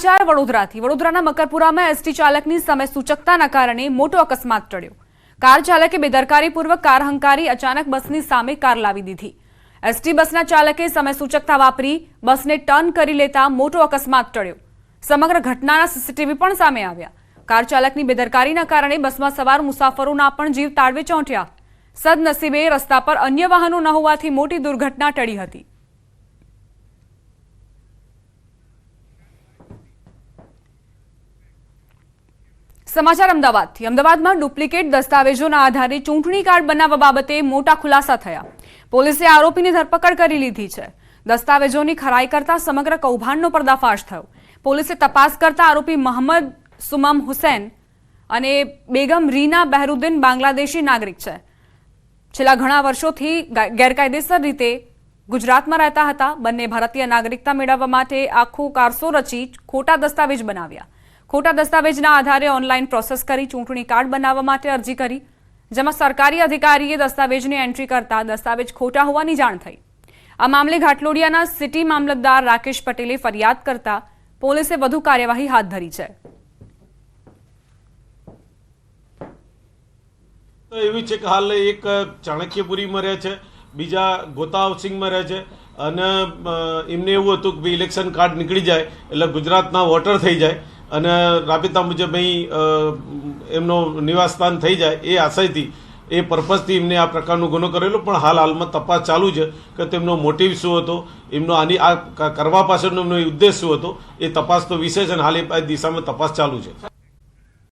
સમાચાર વડોદરાથી. વડોદરાના મકરપુરામાં એસટી ચાલકની સમય સૂચકતાના કારણે મોટો અકસ્માત ટળ્યો. કાર ચાલકે બેદરકારીપૂર્વક કાર હંકારી અચાનક બસની સામે કાર લાવી દીધી. એસટી બસના ચાલકે સમય સૂચકતા વાપરી બસને ટર્ન કરી લેતા મોટો અકસ્માત ટળ્યો. સમગ્ર ઘટનાના સીસીટીવી પણ સામે આવ્યા. કાર ચાલકની બેદરકારીના કારણે બસમાં સવાર મુસાફરોના પણ જીવ તાળવે ચોંટ્યા. સદનસીબે રસ્તા પર અન્ય વાહનો ન હોવાથી મોટી દુર્ઘટના ટળી હતી. સમાચાર અમદાવાદથી. અમદાવાદમાં ડુપ્લિકેટ દસ્તાવેજોના આધારે ચૂંટણી કાર્ડ બનાવવા બાબતે મોટા ખુલાસા થયા. પોલીસે આરોપીની ધરપકડ કરી લીધી છે. દસ્તાવેજોની ખરાઈ કરતા સમગ્ર કૌભાંડનો પર્દાફાશ થયો. પોલીસે તપાસ કરતા આરોપી મહંમદ સુમમ હુસૈન અને બેગમ રીના બહેરુદ્દીન બાંગ્લાદેશી નાગરિક છે. છેલ્લા ઘણા વર્ષોથી ગેરકાયદેસર રીતે ગુજરાતમાં રહેતા હતા. બંને ભારતીય નાગરિકતા મેળવવા માટે આખું કારસો રચી ખોટા દસ્તાવેજ બનાવ્યા. ખોટા દસ્તાવેજના આધારે ઓનલાઈન પ્રોસેસ કરી ચૂંટણી કાર્ડ બનાવવા માટે અરજી કરી, જેમાં સરકારી અધિકારીએ દસ્તાવેજની એન્ટ્રી કરતા દસ્તાવેજ ખોટા હોવાની જાણ થઈ. આ મામલે ઘાટલોડિયાના સિટી મામલતદાર રાકેશ પટેલે ફરિયાદ કરતા પોલીસે વધુ કાર્યવાહી હાથ ધરી છે. એવી છે કે હાલ એક ચાણક્યપુરીમાં રહે છે, બીજા ગોતા હાઉસિંગમાં રહે છે, અને એમને એવું હતું કે ઇલેક્શન કાર્ડ નીકળી જાય, એટલે ગુજરાતના વોટર થઈ જાય. અને રાબેતા મુજબ અહીં એમનો નિવાસસ્થાન થઈ જાય એ આશયથી, એ પર્પઝથી એમને આ પ્રકારનો ગુનો કરેલો, પણ હાલ હાલમાં તપાસ ચાલુ છે કે તેમનો મોટિવ શું હતો, એમનો આની, આ કરવા પાછળનો એમનો ઉદ્દેશ શું હતો, એ તપાસ તો વિશેષ અને હાલ એ દિશામાં તપાસ ચાલુ છે.